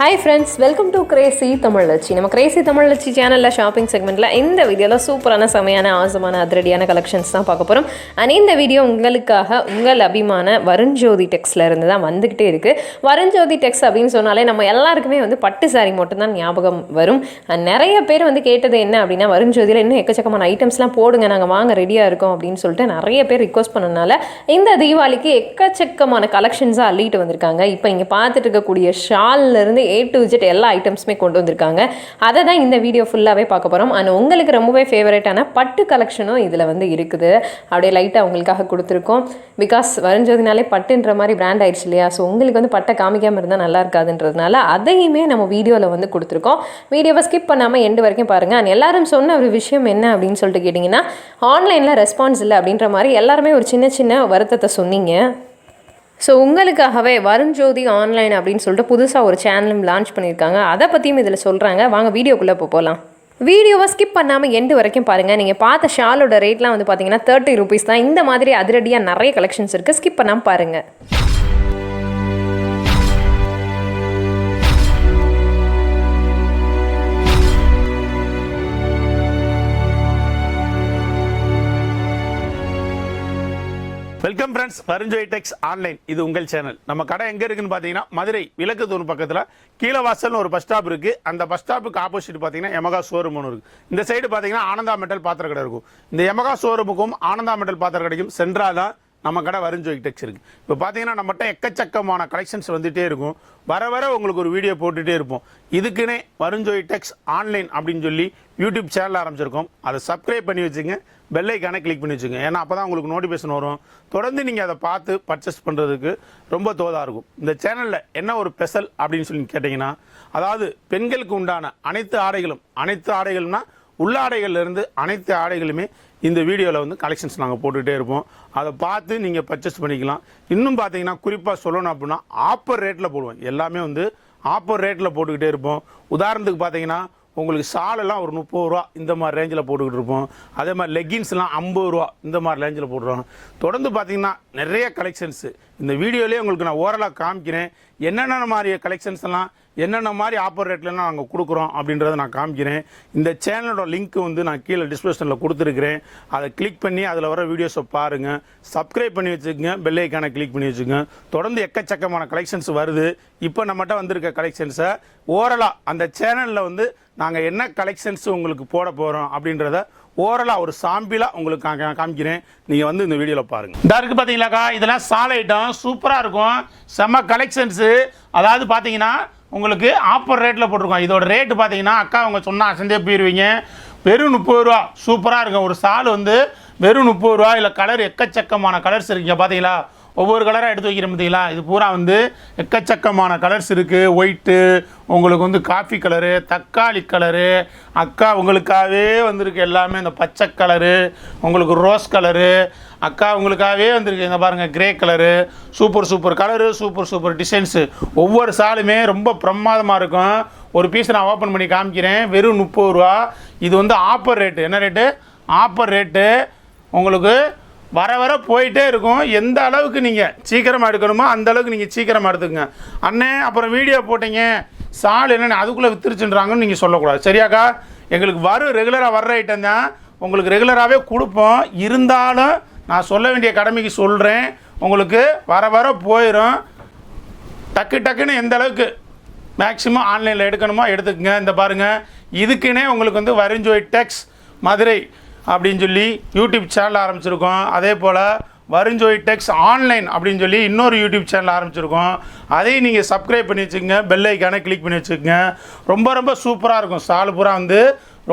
Hi friends welcome to crazy தமிழச்சி நம்ம Crazy தமிழச்சி சேனலில் shopping செக்மெண்ட்டில் இந்த வீடியோவில் சூப்பரான செமையான ஆசமான அதிரடியான கலெக்ஷன்ஸ் தான் பார்க்க போகிறோம் அண்ட் இந்த வீடியோ உங்களுக்காக உங்கள் அபிமான வருண்ஜோதி டெக்ஸ்ல இருந்து தான் வந்துக்கிட்டே இருக்குது வருண்ஜோதி டெக்ஸ் அப்படின்னு சொன்னாலே நம்ம எல்லாருக்குமே வந்து பட்டு சாரி மட்டும்தான் ஞாபகம் வரும். நிறைய பேர் வந்து கேட்டது என்ன அப்படின்னா வருண்ஜோதியில் இன்னும் எக்கச்சக்கமான ஐட்டம்ஸ்லாம் போடுங்க நாங்கள் வாங்க ரெடியாக இருக்கோம் அப்படின்னு சொல்லிட்டு நிறைய பேர் ரிக்வஸ்ட் பண்ணனால இந்த தீபாவளிக்கு எக்கச்சக்கமான கலெக்ஷன்ஸாக அள்ளிட்டு வந்திருக்காங்க. இப்போ இங்கே பார்த்துட்டு இருக்கக்கூடிய ஷால்ல இருந்து ஏ டு ஜெட் எல்லா ஐட்டம்ஸுமே கொண்டு வந்திருக்காங்க. அதை தான் இந்த வீடியோ ஃபுல்லாகவே பார்க்க போகிறோம் அண்ட் உங்களுக்கு ரொம்பவே ஃபேவரட்டான பட்டு கலெக்ஷனும் இதில் வந்து இருக்குது. அப்படியே லைட்டாக உங்களுக்காக கொடுத்துருக்கோம். பிகாஸ் வருஞ்சதுனாலே பட்டுன்ற மாதிரி பிராண்ட் ஆயிடுச்சு இல்லையா? ஸோ உங்களுக்கு வந்து பட்டை காமிக்காமல் இருந்தால் நல்லா இருக்காதுன்றதுனால அதையுமே நம்ம வீடியோவில் வந்து கொடுத்துருக்கோம். வீடியோவை ஸ்கிப் பண்ணாமல் எண்டு வரைக்கும் பாருங்கள் அண்ட் எல்லாரும் சொன்ன ஒரு விஷயம் என்ன அப்படின்னு சொல்லிட்டு கேட்டிங்கன்னா ஆன்லைனில் ரெஸ்பான்ஸ் இல்லை அப்படின்ற மாதிரி எல்லாருமே ஒரு சின்ன சின்ன வருத்தத்தை சொன்னீங்க. ஸோ உங்களுக்காகவே வருண் ஜோதி ஆன்லைன் அப்படின்னு சொல்லிட்டு புதுசாக ஒரு சேனலும் லான்ச் பண்ணியிருக்காங்க. அதை பற்றியும் இதில் சொல்கிறாங்க வாங்க வீடியோக்குள்ளே போகலாம் வீடியோவை ஸ்கிப் பண்ணாமல் எண்டு வரைக்கும் பாருங்கள் நீங்கள் பார்த்த ஷாலோட ரேட்லாம் வந்து பார்த்தீங்கன்னா தேர்ட்டி ருபீஸ் தான். இந்த மாதிரி அதிரடியாக நிறைய கலெக்ஷன்ஸ் இருக்குது ஸ்கிப் பண்ணாமல் பாருங்கள் welcome friends Varunjoy tex online இது உங்கள் சேனல் நம்ம கடை எங்க இருக்குன்னு பார்த்தீங்கன்னா மதுரை விளக்கு தூண் பக்கத்தில் வாசல் ஒரு பஸ் ஸ்டாப் இருக்கு. அந்த பஸ் ஸ்டாப்புக்கு ஆப்போசிட் பார்த்தீங்கன்னா எமகா ஷோரூம் ஒன்று இருக்கு. இந்த சைடு பார்த்தீங்கன்னா ஆனந்தா மெட்டல் பாத்திர கடை இருக்கும். இந்த எமகா ஷோரூமுக்கும் ஆனந்தா மெட்டல் பாத்திர கடைக்கும் சென்றால் தான் நம்ம கடை வருஞ்சோய் டெக்ஸ் இருக்குது இப்போ பார்த்தீங்கன்னா நம்மகிட்ட எக்கச்சக்கமான கலெக்ஷன்ஸ் வந்துகிட்டே இருக்கும். வர வர உங்களுக்கு ஒரு வீடியோ போட்டுகிட்டே இருப்போம். இதுக்குன்னே வருஞ்சோய் டெக்ஸ் ஆன்லைன் அப்படின்னு சொல்லி யூடியூப் சேனல் ஆரம்பிச்சிருக்கோம். அதை சப்ஸ்கிரைப் பண்ணி வச்சுங்க. பெல் கிளிக் பண்ணி வச்சுங்க. ஏன்னா அப்போ தான் உங்களுக்கு நோட்டிஃபிகேஷன் வரும். தொடர்ந்து நீங்கள் அதை பார்த்து பர்ச்சேஸ் பண்ணுறதுக்கு ரொம்ப தோதாக இருக்கும். இந்த சேனலில் என்ன ஒரு ஸ்பெஷல் அப்படின்னு சொல்லி கேட்டிங்கன்னா அதாவது பெண்களுக்கு உண்டான அனைத்து ஆடைகளும் அனைத்து ஆடைகள்னால் உள்ளாடைகள்லேருந்து அனைத்து ஆடைகளுமே இந்த வீடியோவில் வந்து கலெக்ஷன்ஸ் நாங்கள் போட்டுகிட்டே இருப்போம். அதை பார்த்து நீங்கள் பர்ச்சேஸ் பண்ணிக்கலாம். இன்னும் பார்த்தீங்கன்னா குறிப்பாக சொல்லணும் அப்படின்னா ஆப்பர் ரேட்டில் போடுவோம். எல்லாமே வந்து ஆப்பர் ரேட்டில் போட்டுக்கிட்டே இருப்போம். உதாரணத்துக்கு பார்த்தீங்கன்னா உங்களுக்கு சாலெல்லாம் ஒரு முப்பது ரூபா இந்த மாதிரி ரேஞ்சில் போட்டுக்கிட்டு இருப்போம். அதே மாதிரி லெகின்ஸ்லாம் ஐம்பது ரூபா இந்த மாதிரி ரேஞ்சில் போடுறோம் தொடர்ந்து பார்த்தீங்கன்னா நிறைய கலெக்ஷன்ஸு இந்த வீடியோலேயே உங்களுக்கு நான் ஓரலாக காமிக்கிறேன். என்னென்ன மாதிரி கலெக்ஷன்ஸ் எல்லாம் என்னென்ன மாதிரி ஆப்பர் ரேட்லலாம் நாங்கள் கொடுக்குறோம் அப்படின்றத நான் காமிக்கிறேன். இந்த சேனலோட லிங்க் வந்து நான் கீழே டிஸ்கிரிப்ஷனில் கொடுத்துருக்கிறேன். அதை கிளிக் பண்ணி அதில் வர வீடியோஸை பாருங்கள் சப்ஸ்கிரைப் பண்ணி வச்சுக்கோங்க. பெல்லைக்கான கிளிக் பண்ணி வச்சுக்கோங்க. தொடர்ந்து எக்கச்சக்கமான கலெக்ஷன்ஸ் வருது. இப்போ நம்மகிட்ட வந்திருக்க கலெக்ஷன்ஸை ஓரலாக அந்த சேனலில் வந்து நாங்கள் என்ன கலெக்ஷன்ஸ் உங்களுக்கு போட போகிறோம் அப்படின்றத ஓரலாக ஒரு சாம்பிளாக உங்களுக்கு கா- காமிக்கிறேன். நீங்கள் வந்து இந்த வீடியோவில் பாருங்கள் இந்த இருக்குது பார்த்தீங்களாக்கா இதெல்லாம் சாலை ஐட்டம் சூப்பராக இருக்கும். செம்ம கலெக்ஷன்ஸு அதாவது பார்த்தீங்கன்னா உங்களுக்கு ஆஃபர் ரேட்டில் போட்டிருக்கோம். இதோட ரேட்டு பார்த்தீங்கன்னா அக்கா அவங்க சொன்னால் அசந்தே போயிடுவீங்க வெறும் முப்பது ரூபா. சூப்பராக இருக்கும். ஒரு சால் வந்து வெறும் முப்பது ரூபா. இல்லை கலர் எக்கச்சக்கமான கலர்ஸ் இருக்குங்க பார்த்தீங்களா ஒவ்வொரு கலராக எடுத்து வைக்கிறேன் பார்த்தீங்களா? இது பூரா வந்து எக்கச்சக்கமான கலர்ஸ் இருக்குது ஒயிட்டு உங்களுக்கு வந்து காஃபி கலரு தக்காளி கலரு அக்கா உங்களுக்காகவே வந்திருக்கு எல்லாமே. இந்த பச்சை கலரு உங்களுக்கு ரோஸ் கலரு அக்கா உங்களுக்காகவே வந்திருக்கு. இந்த பாருங்கள் grey colour super super colour super super designs ஒவ்வொரு சாலுமே ரொம்ப பிரமாதமாக இருக்கும். ஒரு பீஸ் நான் ஓப்பன் பண்ணி காமிக்கிறேன். வெறும் முப்பது ரூபா. இது வந்து ஆப்பர் ரேட்டு என்ன ரேட்டு ஆப்பர் ரேட்டு உங்களுக்கு வர வர போயிட்டே இருக்கும். எந்த அளவுக்கு நீங்கள் சீக்கிரமாக எடுக்கணுமோ அந்த அளவுக்கு நீங்கள் சீக்கிரமாக எடுத்துக்கங்க. அண்ணே அப்புறம் வீடியோ போட்டீங்க. சால் என்னென்ன அதுக்குள்ளே வித்துருச்சுன்றாங்கன்னு நீங்கள் சொல்லக்கூடாது. சரியாக்கா? எங்களுக்கு வரும் ரெகுலராக வர்ற ஐட்டம் தான். உங்களுக்கு ரெகுலராகவே கொடுப்போம். இருந்தாலும் நான் சொல்ல வேண்டிய கடமைக்கு சொல்கிறேன் உங்களுக்கு வர வர போயிடும் டக்கு டக்குன்னு எந்த அளவுக்கு மேக்ஸிமம் ஆன்லைனில் எடுக்கணுமோ எடுத்துக்கங்க. இந்த பாருங்கள் இதுக்குன்னே உங்களுக்கு வந்து வரிஞ்சோய் டெக்ஸ் மதுரை அப்படின்னு சொல்லி யூடியூப் சேனல் ஆரம்பிச்சிருக்கோம். அதே போல் வருஞ்சோய் டெக்ஸ் ஆன்லைன் அப்படின்னு சொல்லி இன்னொரு யூடியூப் சேனல் ஆரம்பிச்சிருக்கோம். அதையும் நீங்கள் சப்ஸ்கிரைப் பண்ணி வச்சுக்கோங்க. பெல் ஐக்கானை கிளிக் பண்ணி வச்சுக்கோங்க. ரொம்ப ரொம்ப சூப்பராக இருக்கும். சால் பூரா வந்து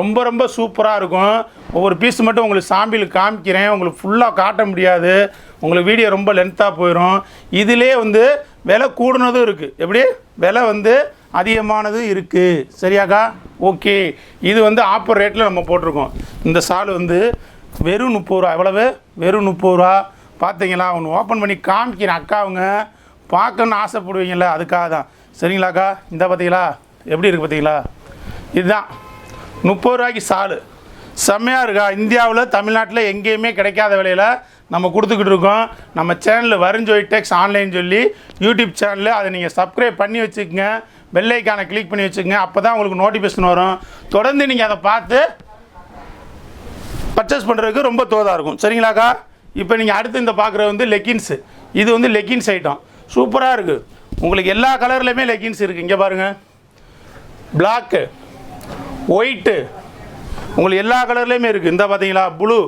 ரொம்ப ரொம்ப சூப்பராக இருக்கும். ஒவ்வொரு பீஸ் மட்டும் உங்களுக்கு சாம்பிள் காமிக்கிறேன். உங்களுக்கு ஃபுல்லாக காட்ட முடியாது. உங்களுக்கு வீடியோ ரொம்ப லென்த்தாக போயிடும் இதிலே வந்து விலை கூடுனதும் இருக்குது எப்படி? விலை வந்து அதிகமானது இருக்குது சரியாக்கா? ஓகே. இது வந்து ஆப்பர் ரேட்டில் நம்ம போட்டிருக்கோம். இந்த சால் வந்து வெறும் முப்பது ரூபா. எவ்வளவு? வெறும் முப்பது ரூபா. பார்த்தீங்களா ஒன்று ஓப்பன் பண்ணி காமிக்கிறேன். அக்கா அவங்க பார்க்கணுன்னு ஆசைப்படுவீங்கள்ல அதுக்காக தான். சரிங்களாக்கா? இந்த பார்த்தீங்களா எப்படி இருக்குது பார்த்தீங்களா இதுதான். முப்பது ரூபாய்க்கு சாலு. செம்மையாக இருக்கா? இந்தியாவில் தமிழ்நாட்டில் எங்கேயுமே கிடைக்காத விலையில் நம்ம கொடுத்துக்கிட்டு இருக்கோம். நம்ம சேனலில் வருஞ்சோய் டெக்ஸ் ஆன்லைன் சொல்லி யூடியூப் சேனலில் அதை நீங்கள் சப்ஸ்கிரைப் பண்ணி வச்சுக்கோங்க. பெல்லைக்கான கிளிக் பண்ணி வச்சுக்கோங்க. அப்போ தான் உங்களுக்கு நோட்டிஃபிகேஷன் வரும். தொடர்ந்து நீங்கள் அதை பார்த்து பர்ச்சேஸ் பண்ணுறதுக்கு ரொம்ப தோதாக இருக்கும். சரிங்களாக்கா இப்போ நீங்கள் அடுத்து இந்த பார்க்குறது வந்து லெக்கின்ஸு இது வந்து லெக்கின்ஸ் ஐட்டம் சூப்பராக இருக்குது உங்களுக்கு எல்லா கலர்லையுமே லெக்கின்ஸ் இருக்குது இங்கே பாருங்கள் பிளாக்கு ஒயிட்டு உங்களுக்கு எல்லா கலர்லேயுமே இருக்குது இந்த பார்த்தீங்களா ப்ளூ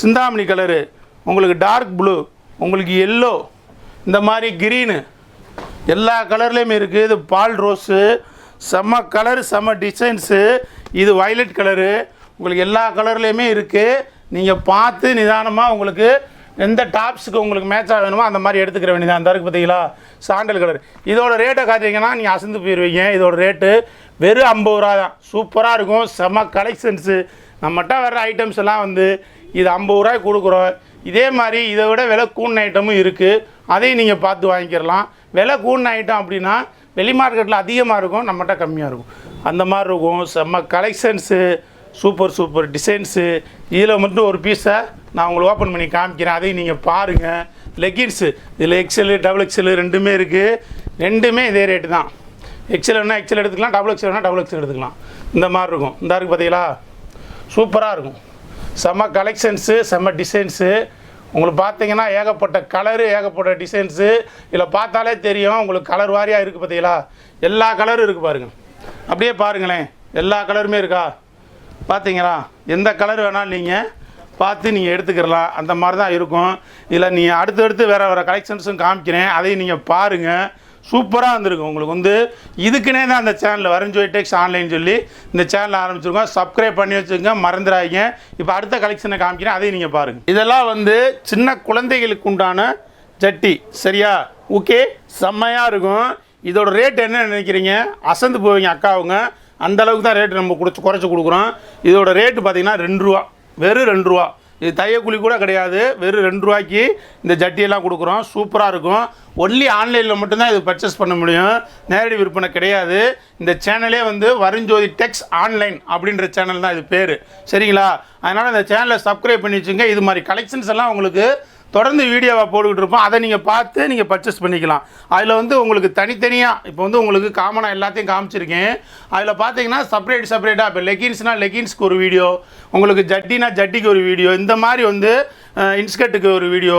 சிந்தாமணி கலரு உங்களுக்கு டார்க் ப்ளூ உங்களுக்கு எல்லோ இந்த மாதிரி க்ரீனு எல்லா கலர்லேயுமே இருக்குது இது பால் ரோஸு செம்ம கலர் செம்ம டிசைன்ஸு. இது வயலட் கலரு. உங்களுக்கு எல்லா கலர்லேயுமே இருக்குது நீங்கள் பார்த்து நிதானமாக உங்களுக்கு எந்த டாப்ஸுக்கு உங்களுக்கு மேட்சாக வேணுமோ அந்த மாதிரி எடுத்துக்கிற வேண்டியது அந்த இருக்குது பார்த்தீங்களா? Sandal colour. இதோட ரேட்டை காட்டிங்கன்னா நீங்கள் அசந்து போயிடுவீங்க இதோட ரேட்டு வெறும் ஐம்பது ரூபா தான். சூப்பராக இருக்கும். செம்ம கலெக்ஷன்ஸு நம்மகிட்ட வர்ற ஐட்டம்ஸ் எல்லாம் வந்து இது ஐம்பது ரூபாய்க்கு கொடுக்குறோம். இதே மாதிரி இதை விட விலை கூண் ஐட்டமும் இருக்குது அதையும் நீங்கள் பார்த்து வாங்கிக்கிறலாம் விலை கூண் ஐட்டம் அப்படின்னா வெளி மார்க்கெட்டில் அதிகமாக இருக்கும் நம்மகிட்ட கம்மியாக இருக்கும். அந்த மாதிரி இருக்கும். செம்ம கலெக்ஷன்ஸு சூப்பர் சூப்பர் டிசைன்ஸு இதில் மட்டும் ஒரு பீஸை நான் உங்களுக்கு ஓப்பன் பண்ணி காமிக்கிறேன். அதையும் நீங்கள் பாருங்கள் லெகின்ஸு இதில் எக்ஸலு டபுள் எக்ஸலு ரெண்டுமே இருக்குது ரெண்டுமே இதே ரேட்டு தான். எக்ஸல் வேணால் எக்ஸல் எடுத்துக்கலாம் டபுள் எக்ஸல் வேணால் டபுள் எக்ஸல் எடுத்துக்கலாம். இந்த மாதிரி இருக்கும். இந்த இருக்குது பார்த்தீங்களா சூப்பராக இருக்கும். செம்ம கலெக்ஷன்ஸு செம்ம டிசைன்ஸு உங்களுக்கு பார்த்தீங்கன்னா ஏகப்பட்ட கலரு ஏகப்பட்ட டிசைன்ஸு இதில் பார்த்தாலே தெரியும் உங்களுக்கு கலர் வாரியாக இருக்குது பார்த்தீங்களா எல்லா கலரும் இருக்குது பாருங்கள் அப்படியே பாருங்களேன். எல்லா கலருமே இருக்கா? பார்த்தீங்களா? எந்த கலர் வேணாலும் நீங்கள் பார்த்து நீங்கள் எடுத்துக்கிறலாம் அந்த மாதிரி தான் இருக்கும். இதில் நீங்கள் அடுத்தடுத்து வேறு வேறு கலெக்ஷன்ஸும் காமிக்கிறேன். அதையும் நீங்கள் பாருங்கள் சூப்பராக வந்திருக்கும். உங்களுக்கு வந்து இதுக்குனே தான் அந்த சேனலில் வரஞ்சோய் டெக்ஸ் ஆன்லைன் சொல்லி இந்த சேனல் ஆரம்பிச்சிருக்கோம். சப்ஸ்கிரைப் பண்ணி வச்சுருங்க மறந்துடாதீங்க. இப்போ அடுத்த கலெக்ஷனை காமிக்கிறேன். அதையும் நீங்கள் பாருங்கள் இதெல்லாம் வந்து சின்ன குழந்தைகளுக்கு உண்டான ஜட்டி. சரியா? ஓகே செம்மையாக இருக்கும். இதோட ரேட் என்ன நினைக்கிறீங்க? அசந்து போவீங்க அக்காவுங்க. அந்த அளவுக்கு தான் ரேட்டு நம்ம குறைச்சி குறைச்சி கொடுக்குறோம். இதோட ரேட்டு பார்த்தீங்கன்னா ரெண்டு ரூபா. வெறும் ரெண்டு ரூபா. இது தையக்கூலி கூட கிடையாது. வெறும் ரெண்டு ரூபாய்க்கு இந்த ஜட்டியெல்லாம் கொடுக்குறோம். சூப்பராக இருக்கும். ஒன்லி ஆன்லைனில் மட்டும்தான் இது பர்ச்சேஸ் பண்ண முடியும். நேரடி விற்பனை கிடையாது. இந்த சேனலே வந்து வருஞ்சோதி டெக்ஸ் ஆன்லைன் அப்படின்ற சேனல் தான் இது பேர். சரிங்களா? அதனால் இந்த சேனலை சப்ஸ்கிரைப் பண்ணி வச்சுங்க. இது மாதிரி கலெக்ஷன்ஸ் எல்லாம் உங்களுக்கு தொடர்ந்து வீடியோவை போட்டுக்கிட்டு இருப்போம் அதை நீங்கள் பார்த்து நீங்கள் பர்ச்சேஸ் பண்ணிக்கலாம். அதில் வந்து உங்களுக்கு தனித்தனியாக இப்போ வந்து உங்களுக்கு காமனாக எல்லாத்தையும் காமிச்சிருக்கேன். அதில் பார்த்தீங்கன்னா செப்பரேட் செப்பரேட்டாக இப்போ லெகின்ஸ்னால் லெகின்ஸ்க்கு ஒரு வீடியோ உங்களுக்கு ஜட்டினா ஜட்டிக்கு ஒரு வீடியோ இந்த மாதிரி வந்து இன்ஸ்கர்ட்டுக்கு ஒரு வீடியோ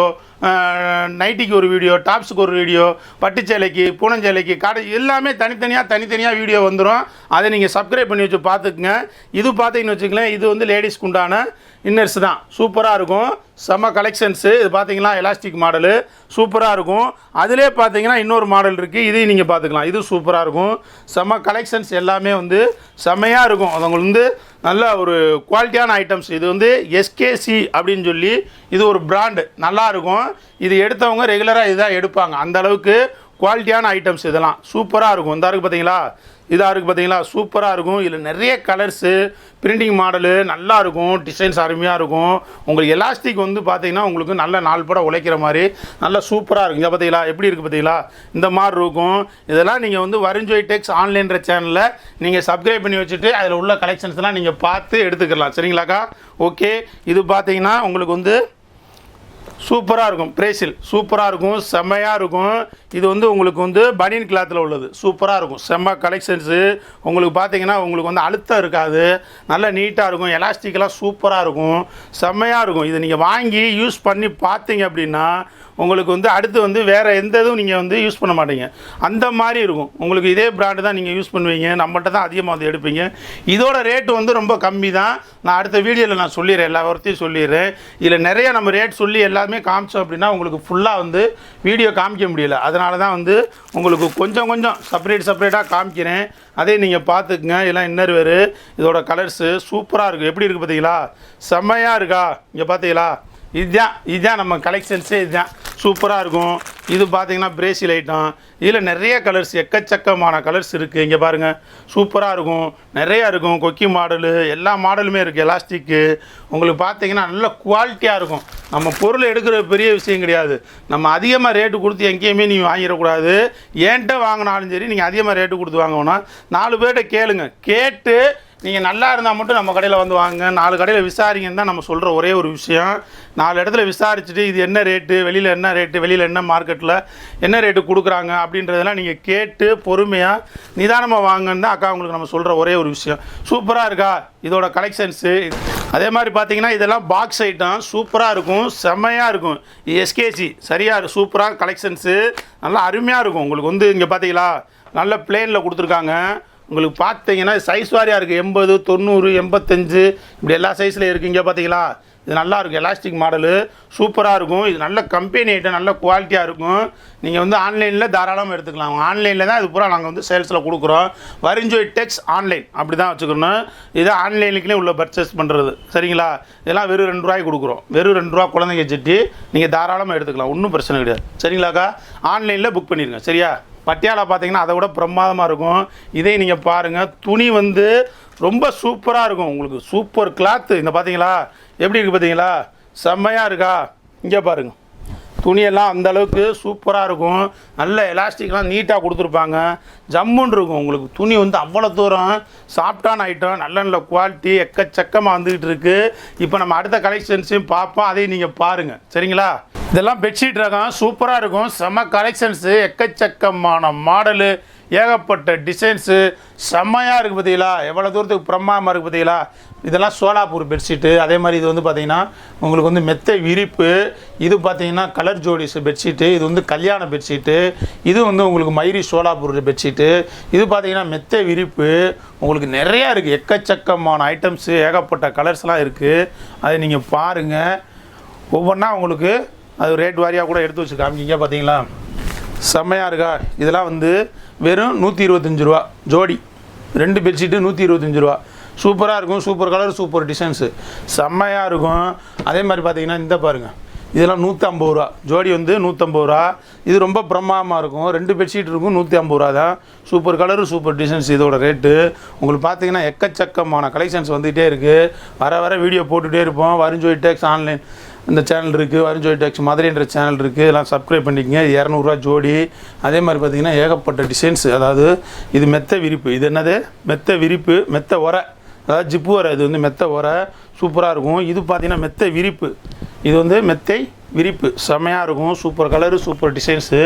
நைட்டிக்கு ஒரு வீடியோ டாப்ஸுக்கு ஒரு வீடியோ பட்டுச்சேலைக்கு பூனஞ்சேலைக்கு காடை எல்லாமே தனித்தனியாக தனித்தனியாக வீடியோ வந்துடும் அதை நீங்கள் சப்ஸ்கிரைப் பண்ணி வச்சு பார்த்துக்குங்க. இது பார்த்தீங்கன்னு வச்சுக்கலேன் இது வந்து லேடிஸ்க்கு உண்டான இன்னர்ஸ் தான். சூப்பராக இருக்கும். செம்ம கலெக்ஷன்ஸு இது பார்த்தீங்கன்னா எலாஸ்டிக் மாடலு சூப்பராக இருக்கும். அதிலே பார்த்தீங்கன்னா இன்னொரு மாடல் இருக்குது இதையும் நீங்கள் பார்த்துக்கலாம் இது சூப்பராக இருக்கும். செம்ம கலெக்ஷன்ஸ் எல்லாமே வந்து செம்மையாக இருக்கும். அது வந்து நல்ல ஒரு குவாலிட்டியான ஐட்டம்ஸ் இது வந்து எஸ்கேசி அப்படின்னு சொல்லி இது ஒரு பிராண்டு நல்லாயிருக்கும் இது எடுத்தவங்க ரெகுலராக இதுதான் எடுப்பாங்க. அந்தளவுக்கு குவாலிட்டியான ஐட்டம்ஸ் இதெல்லாம். சூப்பராக இருக்கும். இந்த இருக்குது பார்த்தீங்களா இதாக இருக்குது பார்த்தீங்களா சூப்பராக இருக்கும். இதில் நிறைய கலர்ஸு பிரிண்டிங் மாடலு நல்லா இருக்கும். டிசைன்ஸ் அருமையாக இருக்கும். உங்களுக்கு எலாஸ்டிக் வந்து பார்த்தீங்கன்னா உங்களுக்கு நல்ல நாள் பட உழைக்கிற மாதிரி நல்லா சூப்பராக இருக்கும். இங்கே பார்த்தீங்களா எப்படி இருக்குது பார்த்தீங்களா இந்த மாதிரி இருக்கும். இதெல்லாம் நீங்கள் வந்து வருஞ்சோய் டெக்ஸ் ஆன்லைன்ற சேனலில் நீங்கள் சப்ஸ்கிரைப் பண்ணி வச்சுட்டு அதில் உள்ள கலெக்ஷன்ஸ்லாம் நீங்கள் பார்த்து எடுத்துக்கலாம். சரிங்களாக்கா? ஓகே இது பார்த்தீங்கன்னா உங்களுக்கு வந்து சூப்பராக இருக்கும் பிரேசில் சூப்பராக இருக்கும் செம்மையாக இருக்கும் இது வந்து உங்களுக்கு வந்து பனியன் கிளாத்தில் உள்ளது. சூப்பராக இருக்கும் செம்ம கலெக்ஷன்ஸு உங்களுக்கு பார்த்தீங்கன்னா உங்களுக்கு வந்து அழுத்தம் இருக்காது. நல்ல நீட்டாக இருக்கும் எலாஸ்டிக்கெலாம் சூப்பராக இருக்கும் செம்மையாக இருக்கும் இதை நீங்கள் வாங்கி யூஸ் பண்ணி பார்த்தீங்க அப்படின்னா உங்களுக்கு வந்து அடுத்து வந்து வேறு எந்த இதுவும் நீங்கள் வந்து யூஸ் பண்ண மாட்டீங்க. அந்த மாதிரி இருக்கும். உங்களுக்கு இதே பிராண்டு தான் நீங்கள் யூஸ் பண்ணுவீங்க. நம்மள்ட்ட தான் அதிகமாக வந்து எடுப்பீங்க. இதோட ரேட்டு வந்து ரொம்ப கம்மி தான் நான் அடுத்த வீடியோவில் நான் சொல்லிடுறேன். எல்லா ஒருத்தையும் சொல்லிடுறேன். இதில் நிறைய நம்ம ரேட் சொல்லி எல்லா எல்லாமே காமிச்சோம் அப்படின்னா உங்களுக்கு ஃபுல்லாக வந்து வீடியோ காமிக்க முடியல. அதனால தான் வந்து உங்களுக்கு கொஞ்சம் கொஞ்சம் செப்பரேட் செப்பரேட்டாக காமிக்கிறேன். அதே நீங்கள் பார்த்துக்குங்க. எல்லாம் இன்னர் வேறு. இதோட கலர்ஸு சூப்பராக இருக்குது எப்படி இருக்குது பார்த்தீங்களா செம்மையாக இருக்கா? இங்கே பார்த்தீங்களா இதுதான் இதுதான் நம்ம கலெக்ஷன்ஸே இதுதான். சூப்பராக இருக்கும். இது பார்த்தீங்கன்னா பிரேசில் ஐட்டம் இதில் நிறைய கலர்ஸ் எக்கச்சக்கமான கலர்ஸ் இருக்குது இங்கே பாருங்கள் சூப்பராக இருக்கும். நிறையா இருக்கும். கொக்கி மாடலு எல்லா மாடலுமே இருக்குது எலாஸ்டிக்கு உங்களுக்கு பார்த்தீங்கன்னா நல்ல குவாலிட்டியாக இருக்கும். நம்ம பொருள் எடுக்கிற பெரிய விஷயம் கிடையாது. நம்ம அதிகமாக ரேட்டு கொடுத்து எங்கேயுமே நீங்கள் வாங்கிடக்கூடாது. ஏன்ட்ட வாங்கினாலும் சரி நீங்கள் அதிகமாக ரேட்டு கொடுத்து வாங்கணும்னா நாலு பேர்கிட்ட கேளுங்க. கேட்டு நீங்கள் நல்லா இருந்தால் மட்டும் நம்ம கடையில் வந்து வாங்க. நாலு கடையில் விசாரிங்கன்னு தான் நம்ம சொல்கிற ஒரே ஒரு விஷயம். நாலு இடத்துல விசாரிச்சுட்டு இது என்ன ரேட்டு வெளியில் என்ன ரேட்டு வெளியில் என்ன மார்க்கெட்டில் என்ன ரேட்டு கொடுக்குறாங்க அப்படின்றதெல்லாம் நீங்கள் கேட்டு பொறுமையாக நிதானமாக வாங்கன்னு தான் அக்கா உங்களுக்கு நம்ம சொல்கிற ஒரே ஒரு விஷயம். சூப்பராக இருக்கா? இதோட கலெக்ஷன்ஸு அதே மாதிரி பார்த்தீங்கன்னா இதெல்லாம் பாக்ஸ் ஐட்டம் சூப்பராக இருக்கும். செம்மையாக இருக்கும். எஸ்கேசி சரியாக சூப்பராக கலெக்ஷன்ஸு நல்லா அருமையாக இருக்கும். உங்களுக்கு வந்து இங்கே பார்த்தீங்களா நல்ல பிளேனில் கொடுத்துருக்காங்க. உங்களுக்கு பார்த்தீங்கன்னா சைஸ் வாரியாக இருக்குது எண்பது தொண்ணூறு எண்பத்தஞ்சு. இப்படி எல்லா சைஸில் இருக்குது இங்கே பார்த்தீங்களா இது நல்லா இருக்கும். எலாஸ்டிக் மாடலு சூப்பராக இருக்கும். இது நல்ல கம்பெனி ஐட்டம் நல்ல குவாலிட்டியாக இருக்கும். நீங்கள் வந்து ஆன்லைனில் தாராளமாக எடுத்துக்கலாம். ஆன்லைனில் தான் இது பூரா நாங்கள் வந்து சேல்ஸில் கொடுக்குறோம். வரிஞ்சோய் டெக்ஸ் ஆன்லைன் அப்படி தான் வச்சுக்கணும். இது ஆன்லைனுக்குள்ளே உள்ள பர்ச்சேஸ் பண்ணுறது சரிங்களா? இதெல்லாம் வெறும் ரெண்டு ரூபாய்க்கு கொடுக்குறோம். வெறும் ரெண்டு ரூபா குழந்தைங்க செட்டி நீங்கள் தாராளமாக எடுத்துக்கலாம். ஒன்றும் பிரச்சனை கிடையாது. சரிங்களாக்கா? ஆன்லைனில் புக் பண்ணிடுங்க சரியா? பட்டியாலா பார்த்தீங்கன்னா அதை விட பிரமாதமாக இருக்கும். இதே நீங்கள் பாருங்கள் துணி வந்து ரொம்ப சூப்பராக இருக்கும். உங்களுக்கு சூப்பர் கிளாத்து இந்த பார்த்தீங்களா எப்படி இருக்குது பார்த்தீங்களா செம்மையாக இருக்கா? இங்கே பாருங்கள் துணியெல்லாம் அந்த அளவுக்கு சூப்பராக இருக்கும். நல்ல எலாஸ்டிக்லாம் நீட்டாக கொடுத்துருப்பாங்க. ஜம்முன்னு இருக்கும் உங்களுக்கு. துணி வந்து அவ்வளோ தூரம் சாஃப்டான ஐட்டம் நல்ல நல்ல குவாலிட்டி எக்கச்சக்கமாக வந்துக்கிட்டு இருக்குது இப்போ நம்ம அடுத்த கலெக்ஷன்ஸையும் பார்ப்போம். அதையும் நீங்கள் பாருங்கள் சரிங்களா? இதெல்லாம் பெட்ஷீட் ரகம். சூப்பராக இருக்கும். செம கலெக்ஷன்ஸு எக்கச்சக்கமான மாடலு ஏகப்பட்ட டிசைன்ஸு செம்மையாக இருக்குது பார்த்தீங்களா? எவ்வளோ தூரத்துக்கு பிரம்மாமல் இருக்குது பார்த்தீங்களா? இதெல்லாம் சோலாப்பூர் பெட்ஷீட்டு அதே மாதிரி இது வந்து பார்த்தீங்கன்னா உங்களுக்கு வந்து மெத்தை விரிப்பு இது பார்த்தீங்கன்னா கலர் ஜோடிஸ் பெட்ஷீட்டு இது வந்து கல்யாண பெட்ஷீட்டு இது வந்து உங்களுக்கு மயிரி சோலாப்பூர் பெட்ஷீட்டு இது பார்த்தீங்கன்னா மெத்தை விரிப்பு உங்களுக்கு நிறையா இருக்குது எக்கச்சக்கமான ஐட்டம்ஸு ஏகப்பட்ட கலர்ஸ்லாம் இருக்குது அதை நீங்கள் பாருங்கள் ஒவ்வொன்றா உங்களுக்கு அது ரேட் வாரியாக கூட எடுத்து வச்சு காமிக்கிங்க பார்த்தீங்களா? செம்மையாக இருக்கா? இதெல்லாம் வந்து வெறும் நூற்றி இருபத்தஞ்சி ரூபா. ஜோடி. ரெண்டு பெட்ஷீட்டு நூற்றி இருபத்தஞ்சி ரூபா. சூப்பராக இருக்கும். சூப்பர் கலர் சூப்பர் டிசைன்ஸு செம்மையாக இருக்கும். அதே மாதிரி பார்த்தீங்கன்னா இந்த பாருங்கள் இதெல்லாம் நூற்றம்பது ரூபா. ஜோடி வந்து நூற்றம்பது ரூபா. இது ரொம்ப பிரமாதமாக இருக்கும். ரெண்டு பெட்ஷீட் இருக்கும் நூற்றி ஐம்பது ரூபா தான். சூப்பர் கலரு சூப்பர் டிசைன்ஸ் இதோட ரேட்டு உங்களுக்கு பார்த்தீங்கன்னா எக்கச்சக்கமான கலெக்ஷன்ஸ் வந்துகிட்டே இருக்குது வர வர வீடியோ போட்டுகிட்டே இருப்போம். வருஞ்சோய் டேக்ஸ் ஆன்லைன் இந்த சேனல் இருக்குது வருஞ்சோய் டேக்ஸ் மதுரைன்ற சேனல் இருக்குது எல்லாம் சப்ஸ்கிரைப் பண்ணிக்கங்க. இரநூறுவா ஜோடி. அதே மாதிரி பார்த்தீங்கன்னா ஏகப்பட்ட டிசைன்ஸ் அதாவது இது மெத்த விரிப்பு. இது என்னது? மெத்த விரிப்பு மெத்த உரை. அதாவது ஜிப்பு உரை இது வந்து மெத்த உரை. சூப்பராக இருக்கும். இது பார்த்தீங்கன்னா மெத்த விரிப்பு. இது வந்து மெத்தை விரிப்பு. செமையாக இருக்கும். சூப்பர் கலரு சூப்பர் டிசைன்ஸு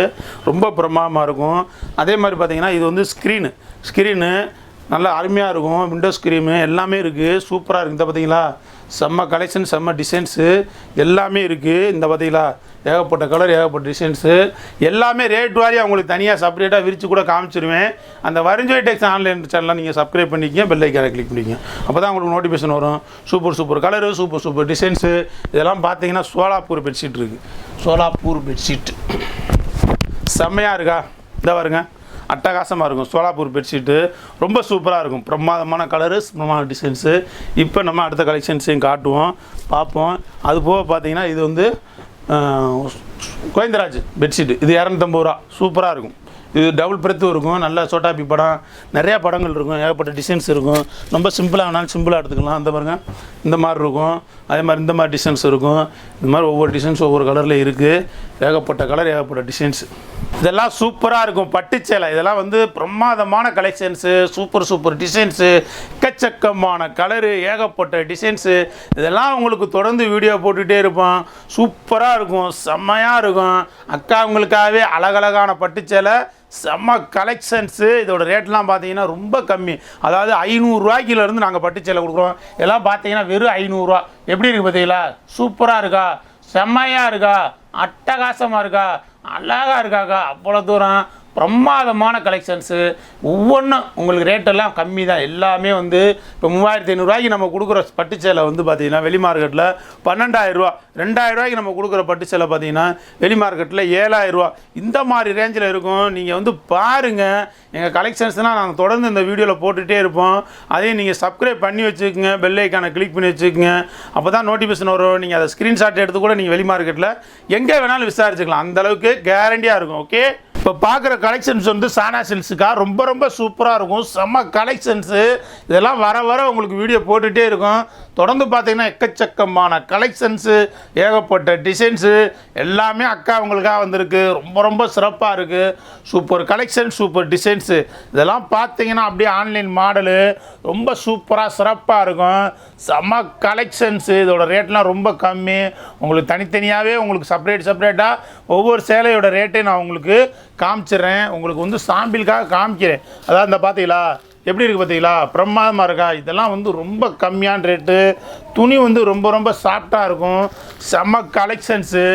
ரொம்ப பிரமாதமாக இருக்கும். அதே மாதிரி பார்த்தீங்கன்னா இது வந்து ஸ்க்ரீனு ஸ்க்ரீனு நல்லா அருமையாக இருக்கும். விண்டோ ஸ்க்ரீனு எல்லாமே இருக்குது சூப்பராக இருக்குது இந்த பார்த்தீங்களா? செம்ம கலெக்ஷன் செம்ம டிசைன்ஸு எல்லாமே இருக்குது இந்த பார்த்தீங்களா ஏகப்பட்ட கலர் ஏகப்பட்ட டிசைன்ஸு எல்லாமே ரேட் வாரியாக உங்களுக்கு தனியாக செப்பரேட்டாக விரித்து கூட காமிச்சிருவேன். அந்த வரிஞ்சோய் டெக்ஸ் ஆன்லைன் சேனலை நீங்கள் சப்ஸ்கிரைப் பண்ணிக்கங்க பெல் ஐக்கானை கிளிக் பண்ணிக்கங்க. அப்போ தான் உங்களுக்கு நோட்டிஃபிகேஷன் வரும். Super super colour super super designs இதெல்லாம் பார்த்தீங்கன்னா சோலாப்பூர் பெட்ஷீட் இருக்குது சோலாப்பூர் பெட்ஷீட் செம்மையாக இருக்கா? இந்த பாருங்க. அட்டகாசமாக இருக்கும். சோலாப்பூர் பெட்ஷீட்டு ரொம்ப சூப்பராக இருக்கும். பிரமாதமான கலரு பிரமாதமான டிசைன்ஸு இப்போ நம்ம அடுத்த கலெக்ஷன்ஸையும் காட்டுவோம். பார்ப்போம். அது போக பார்த்தீங்கன்னா இது வந்து கோயந்தராஜ் கோவிந்தராஜ் பெட்ஷீட்டு இது இரநூத்தம்பது ரூபா. சூப்பராக இருக்கும். இது டபுள் பிரெத்தும் இருக்கும். நல்ல சோட்டாப்பி படம். நிறையா படங்கள் இருக்கும். ஏகப்பட்ட டிசைன்ஸ் இருக்கும். ரொம்ப சிம்பிளாக வேணாலும் சிம்பிளாக எடுத்துக்கலாம். அந்த பாருங்க. இந்த மாதிரி இருக்கும். அதே மாதிரி இந்த மாதிரி டிசைன்ஸ் இருக்கும். இந்த மாதிரி ஒவ்வொரு டிசைன்ஸ் ஒவ்வொரு கலரில் இருக்குது ஏகப்பட்ட கலர் ஏகப்பட்ட டிசைன்ஸ் இதெல்லாம் சூப்பராக இருக்கும். பட்டு சேலை இதெல்லாம் வந்து பிரமாதமான கலெக்ஷன்ஸு சூப்பர் சூப்பர் டிசைன்ஸு எக்கச்சக்கமான கலரு ஏகப்பட்ட டிசைன்ஸு இதெல்லாம் உங்களுக்கு தொடர்ந்து வீடியோ போட்டுகிட்டே இருப்போம். சூப்பராக இருக்கும். செம்மையாக இருக்கும். அக்கா உங்களுக்காகவே அழகழகான பட்டு சேலை செம்ம கலெக்ஷன்ஸு இதோட ரேட்லாம் பார்த்தீங்கன்னா ரொம்ப கம்மி. அதாவது ஐநூறுரூவாய்க்கிலேருந்து நாங்கள் பட்டு சேலை கொடுக்குறோம். இதெல்லாம் பார்த்தீங்கன்னா வெறும் ஐநூறுரூவா எப்படி இருக்குது பார்த்தீங்களா? சூப்பராக இருக்கா? செம்மையாக இருக்கா? அட்டகாசமாக இருக்கா? அழகாக இருக்காக்கா. அவ்வளோ தூரம். பிரமாதமான கலெக்ஷன்ஸு ஒவ்வொன்றும் உங்களுக்கு ரேட்டெல்லாம் கம்மி தான். எல்லாமே வந்து இப்போ மூவாயிரத்தி ஐநூறுரூவாய்க்கு நம்ம கொடுக்குற பட்டு சேலை வந்து பார்த்தீங்கன்னா வெளி மார்க்கெட்டில் பன்னெண்டாயிரரூவா ரெண்டாயிரரூவாய்க்கு நம்ம கொடுக்குற பட்டு சேலை பார்த்தீங்கன்னா வெளி மார்க்கெட்டில் ஏழாயிரரூவா இந்த மாதிரி ரேஞ்சில் இருக்கும். நீங்கள் வந்து பாருங்கள் எங்கள் கலெக்ஷன்ஸ்லாம் நாங்கள் தொடர்ந்து இந்த வீடியோவில் போட்டுகிட்டே இருப்போம். அதையும் நீங்கள் சப்ஸ்கிரைப் பண்ணி வச்சுக்கோங்க. பெல் ஐக்கானை கிளிக் பண்ணி வச்சுக்கோங்க. அப்போ தான் நோட்டிஃபிகேஷன் வரும். நீங்கள் அதை ஸ்க்ரீன்ஷாட் எடுத்து கூட நீங்கள் வெளி மார்க்கெட்டில் எங்கே வேணாலும் விசாரிச்சுக்கலாம். அந்தளவுக்கு கேரண்டியாக இருக்கும். ஓகே இப்போ பார்க்குற கலெக்ஷன்ஸ் வந்து சானா சில்ஸுக்காக ரொம்ப ரொம்ப சூப்பராக இருக்கும். செம்ம கலெக்ஷன்ஸு இதெல்லாம் வர வர உங்களுக்கு வீடியோ போட்டுகிட்டே இருக்கும். தொடர்ந்து பார்த்தீங்கன்னா எக்கச்சக்கமான கலெக்ஷன்ஸு ஏகப்பட்ட டிசைன்ஸு எல்லாமே அக்கா உங்களுக்காக வந்திருக்கு. ரொம்ப ரொம்ப சிறப்பாக இருக்குது சூப்பர் கலெக்ஷன் சூப்பர் டிசைன்ஸு இதெல்லாம் பார்த்தீங்கன்னா அப்படியே ஆன்லைன் மாடலு ரொம்ப சூப்பராக சிறப்பாக இருக்கும். செம்ம கலெக்ஷன்ஸு இதோட ரேட்லாம் ரொம்ப கம்மி. உங்களுக்கு தனித்தனியாகவே உங்களுக்கு செப்பரேட் செப்பரேட்டாக ஒவ்வொரு சேலையோட ரேட்டையும் நான் உங்களுக்கு காமிச்சிடுறேன் உங்களுக்கு வந்து சாம்பிளுக்காக காமிக்கிறேன். அதாவது இந்த பார்த்தீங்களா எப்படி இருக்குது பார்த்தீங்களா? பிரமாதமாக இருக்கா? இதெல்லாம் வந்து ரொம்ப கம்மியான ரேட்டு துணி வந்து ரொம்ப ரொம்ப சாஃப்டாக இருக்கும். செம்ம கலெக்ஷன்ஸு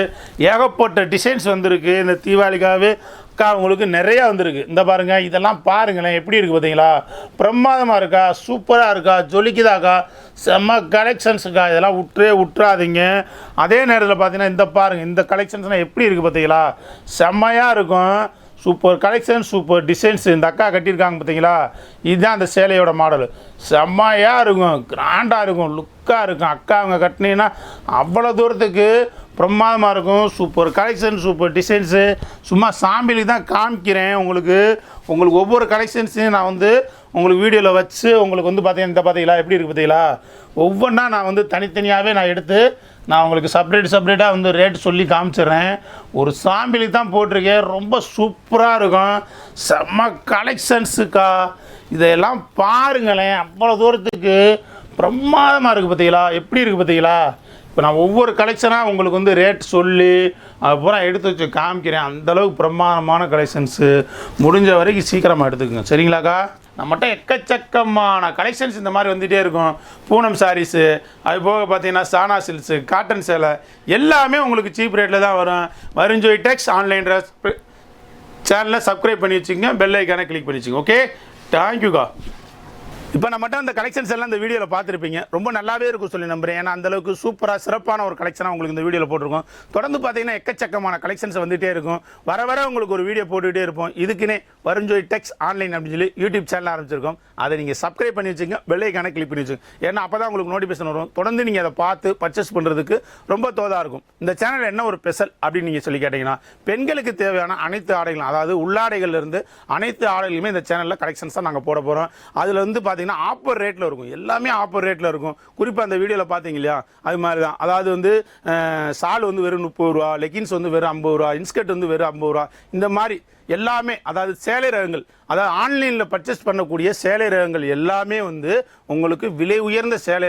ஏகப்பட்ட டிசைன்ஸ் வந்திருக்கு. இந்த தீபாவளிக்காகவே அக்கா உங்களுக்கு நிறையா வந்திருக்கு. இந்த பாருங்கள் இதெல்லாம் பாருங்களேன். எப்படி இருக்குது பார்த்தீங்களா? பிரமாதமாக இருக்கா? சூப்பராக இருக்கா? ஜொலிக்குதாக்கா செம்ம கலெக்ஷன்ஸுக்கா இதெல்லாம் விட்டுறே விட்டுறாதீங்க அதே நேரத்தில் பார்த்தீங்கன்னா இந்த பாருங்கள் இந்த கலெக்ஷன்ஸ்னால் எப்படி இருக்குது பார்த்தீங்களா? செம்மையாக இருக்கும். சூப்பர் கலெக்ஷன் சூப்பர் டிசைன்ஸ் இந்த அக்கா கட்டியிருக்காங்க பார்த்தீங்களா? இதுதான் அந்த சேலையோட மாடல் செம்மையாக இருக்கும் கிராண்டாக இருக்கும் லுக்காக இருக்கும். அக்கா அவங்க கட்டினீங்கன்னா அவ்வளோ தூரத்துக்கு பிரமாதமாக இருக்கும். சூப்பர் கலெக்ஷன் சூப்பர் டிசைன்ஸு சும்மா சாம்பிளுக்கு தான் காமிக்கிறேன் உங்களுக்கு. உங்களுக்கு ஒவ்வொரு கலெக்ஷன்ஸையும் நான் வந்து உங்களுக்கு வீடியோவில் வச்சு உங்களுக்கு வந்து பார்த்தீங்கன்னா இந்த பார்த்தீங்களா? எப்படி இருக்குது பார்த்தீங்களா? ஒவ்வொன்றா நான் வந்து தனித்தனியாகவே நான் எடுத்து நான் உங்களுக்கு செப்ரேட் செப்ரேட்டாக வந்து ரேட் சொல்லி காமிச்சிடுறேன். ஒரு சாம்பிளுக்கு தான் போட்டிருக்கேன். ரொம்ப சூப்பராக இருக்கும். செம்ம கலெக்ஷன்ஸுக்கா இதையெல்லாம் பாருங்களேன். அவ்வளோ தூரத்துக்கு பிரமாதமாக இருக்குது பார்த்தீங்களா எப்படி இருக்குது பார்த்தீங்களா இப்போ நான் ஒவ்வொரு கலெக்ஷனாக உங்களுக்கு வந்து ரேட் சொல்லி அப்புறம் எடுத்து வச்சு காமிக்கிறேன். அந்தளவுக்கு பிரம்மாண்டமான கலெக்ஷன்ஸு முடிஞ்ச வரைக்கும் சீக்கிரமாக எடுத்துக்கோங்க. சரிங்களாக்கா நம்மகிட்ட எக்கச்சக்கமான கலெக்ஷன்ஸ் இந்த மாதிரி வந்துகிட்டே இருக்கும். பூனம் சாரீஸு அது போக பார்த்தீங்கன்னா சானா சில்ஸு காட்டன் சேலை எல்லாமே உங்களுக்கு சீப் ரேட்டில் தான் வரும். வருஞ்சோய் டெக்ஸ் ஆன்லைன் ட்ரெஸ் சேனலை சப்ஸ்கிரைப் பண்ணி வச்சுக்கோங்க. பெல் ஐக்கானை கிளிக் பண்ணி வச்சுக்கோங்க. ஓகே தேங்க்யூக்கா இப்போ நம்மகிட்ட அந்த கலெக்ஷன்ஸ் எல்லாம் இந்த வீடியோவில் பார்த்துருப்பீங்க. ரொம்ப நல்லாவே இருக்கும் சொல்லி நம்புறேன். ஏன்னா அந்த அளவுக்கு சூப்பராக சிறப்பான ஒரு கலெக்ஷனாக உங்களுக்கு இந்த வீடியோவில் போட்டிருக்கோம். தொடர்ந்து பார்த்தீங்கன்னா எக்கச்சக்கமான கலெக்ஷன்ஸ் வந்துகிட்டே இருக்கும். வர வர உங்களுக்கு ஒரு வீடியோ போட்டுக்கிட்டே இருப்போம். இதுக்குன்னே வருஞ்சோய் டெக்ஸ் ஆன்லைன் அப்படின்னு சொல்லி யூடியூப் சேனல் ஆரம்பிச்சிருக்கோம். அதை நீங்கள் சப்ஸ்கிரைப் பண்ணி வச்சுங்க பெல்லைக்கான கிளிக் பண்ணி வச்சுங்க ஏன்னா அப்போ தான் உங்களுக்கு நோட்டிஃபிகேஷன் வரும். தொடர்ந்து நீங்கள் அதை பார்த்து பர்ச்சேஸ் பண்ணுறதுக்கு ரொம்ப தோதாக இருக்கும். இந்த சேனல் என்ன ஒரு ஸ்பெஷல் அப்படின்னு நீங்கள் சொல்லி கேட்டிங்கன்னா பெண்களுக்கு தேவையான அனைத்து ஆடைகளும் அதாவது உள்ளாடைகள்லேருந்து அனைத்து ஆடைகளுமே இந்த சேனலில் கலெக்ஷன்ஸாக நாங்கள் போட போகிறோம் அதில் வந்து பார்த்தீங்கன்னா ஆஃபர் ரேட்டில் இருக்கும். எல்லாமே ஆப்பர் ரேட்டில் இருக்கும். குறிப்பாக அந்த வீடியோவில் பார்த்தீங்க இல்லையா? அது மாதிரி தான் அதாவது வந்து சால் வந்து வெறும் முப்பது ரூபா லெகின்ஸ் வந்து வெறும் ஐம்பது ரூபா இன்ஸ்கர்ட் வந்து வெறும் ஐம்பது ரூபா இந்த மாதிரி எல்லாமே அதாவது சேலை ரகங்கள் அதாவது ஆன்லைனில் பர்ச்சேஸ் பண்ணக்கூடிய சேலை ரகங்கள் எல்லாமே வந்து உங்களுக்கு விலை உயர்ந்த சேலை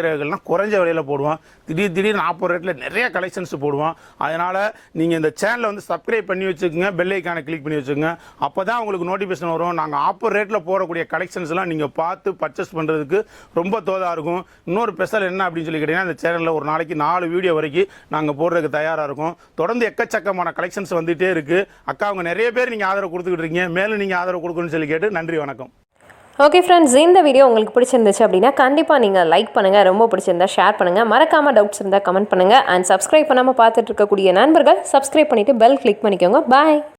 குறைஞ்ச விலையில் போடுவோம் திடீர் திடீர்னு நாற்பது ரேட்டில் நிறைய கலெக்ஷன்ஸ் போடுவோம் அதனால் நீங்கள் இந்த சேனலை வந்து சப்ஸ்கிரைப் பண்ணி வச்சுக்கோங்க பெல் ஐக்கானை கிளிக் பண்ணி வச்சுக்கோங்க. அப்போ தான் உங்களுக்கு நோட்டிஃபிகேஷன் வரும். நாங்கள் ஆஃபர் ரேட்டில் போடக்கூடிய கலெக்ஷன்ஸ்லாம் நீங்கள் பார்த்து பர்ச்சேஸ் பண்ணுறதுக்கு ரொம்ப தோதாக இருக்கும். இன்னொரு ஸ்பெஷல் என்ன அப்படின்னு சொல்லி கேட்டிங்கன்னா இந்த சேனலில் ஒரு நாளைக்கு நாலு வீடியோ வரைக்கும் நாங்கள் போடுறதுக்கு தயாராக இருக்கும். தொடர்ந்து எக்கச்சக்கமான கலெக்ஷன்ஸ் வந்துகிட்டே இருக்குது அக்கா அவங்க நிறைய பேர் நீங்கள் ஆதரவு கொடுத்துக்கிட்டு இருக்கீங்க. மேலும் நீங்கள் ஆதரவு கொடுக்கணும்னு சொல்லி கேட்டு நன்றி வணக்கம். ஓகே ஃப்ரெண்ட்ஸ் இந்த வீடியோ உங்களுக்கு பிடிச்சிருந்துச்சு அப்படின்னா கண்டிப்பாக நீங்கள் லைக் பண்ணுங்கள் ரொம்ப பிடிச்சிருந்தா ஷேர் பண்ணுங்கள் மறக்காமல் டவுட்ஸ் இருந்தால் கமெண்ட் பண்ணுங்கள் அண்ட் சப்ஸ்கிரைப் பண்ணாமல் பார்த்துட்டு இருக்கக்கூடிய நண்பர்கள் சப்ஸ்கிரைப் பண்ணிவிட்டு பெல் கிளிக் பண்ணிக்கோங்க. பாய்